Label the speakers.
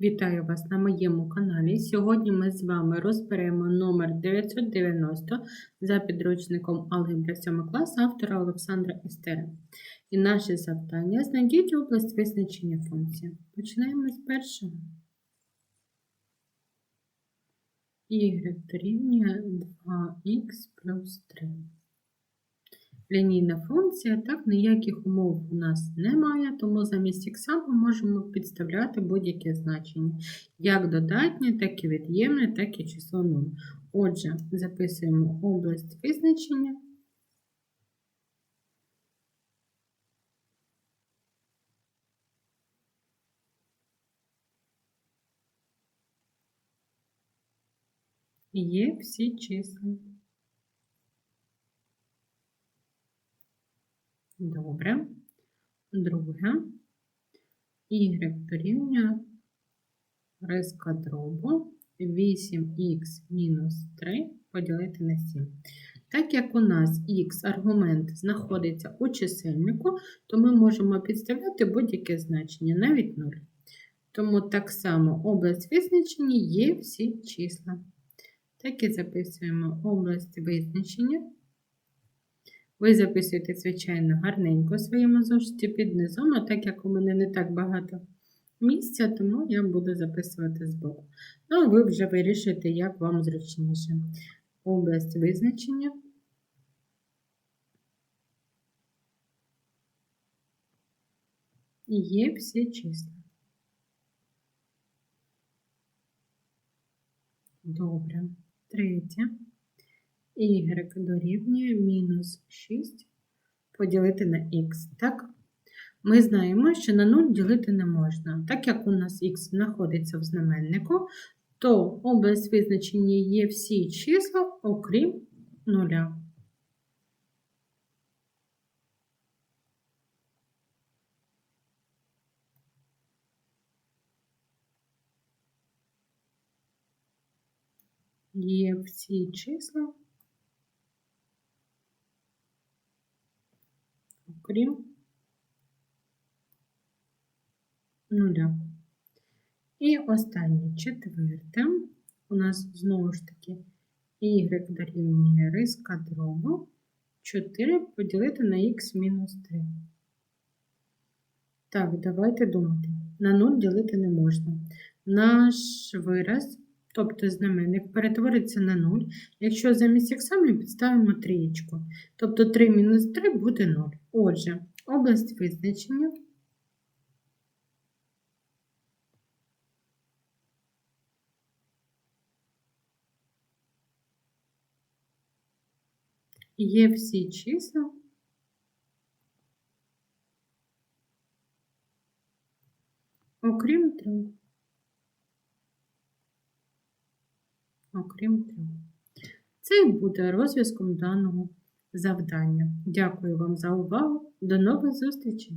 Speaker 1: Вітаю вас на моєму каналі. Сьогодні ми з вами розберемо номер 990 за підручником Алгебра 7 класу автора Олександра Естера. І наше завдання знайдіть область визначення функції. Починаємо з першого. Y дорівнює 2х плюс 3. Лінійна функція, так, ніяких умов у нас немає, тому замість х ми можемо підставляти будь-яке значення. Як додатнє, так і від'ємне, так і число 0. Отже, записуємо область визначення. Є всі числа. Добре. Друге. Y дорівнює риска дробу 8х мінус 3 поділити на 7. Так як у нас х аргумент знаходиться у чисельнику, то ми можемо підставляти будь-яке значення, навіть 0. Тому так само область визначення є всі числа. Так і записуємо область визначення. Ви записуєте, звичайно, гарненько в своєму зошиті під низом, а так як у мене не так багато місця, тому я буду записувати збоку. Ну, а ви вже вирішите, як вам зручніше. Область визначення. І є всі числа. Добре. Третє y дорівнює мінус 6 поділити на х. Так? Ми знаємо, що на 0 ділити не можна. Так як у нас х знаходиться в знаменнику, то область визначення є всі числа, окрім 0. Є всі числа, окрім нуля. І останнє четверте. У нас знову ж таки y дорівнює риска дробу 4 поділити на х мінус 3. Так, давайте думати. На 0 ділити не можна. Наш вираз, тобто знаменник, перетвориться на 0, якщо замість х ми підставимо трієчку. Тобто 3 мінус 3 буде 0. Отже, область визначення. Є всі числа. Окрім 3. Окрім 3. Це і буде розв'язком даного завдання. Дякую вам за увагу. До нових зустрічей!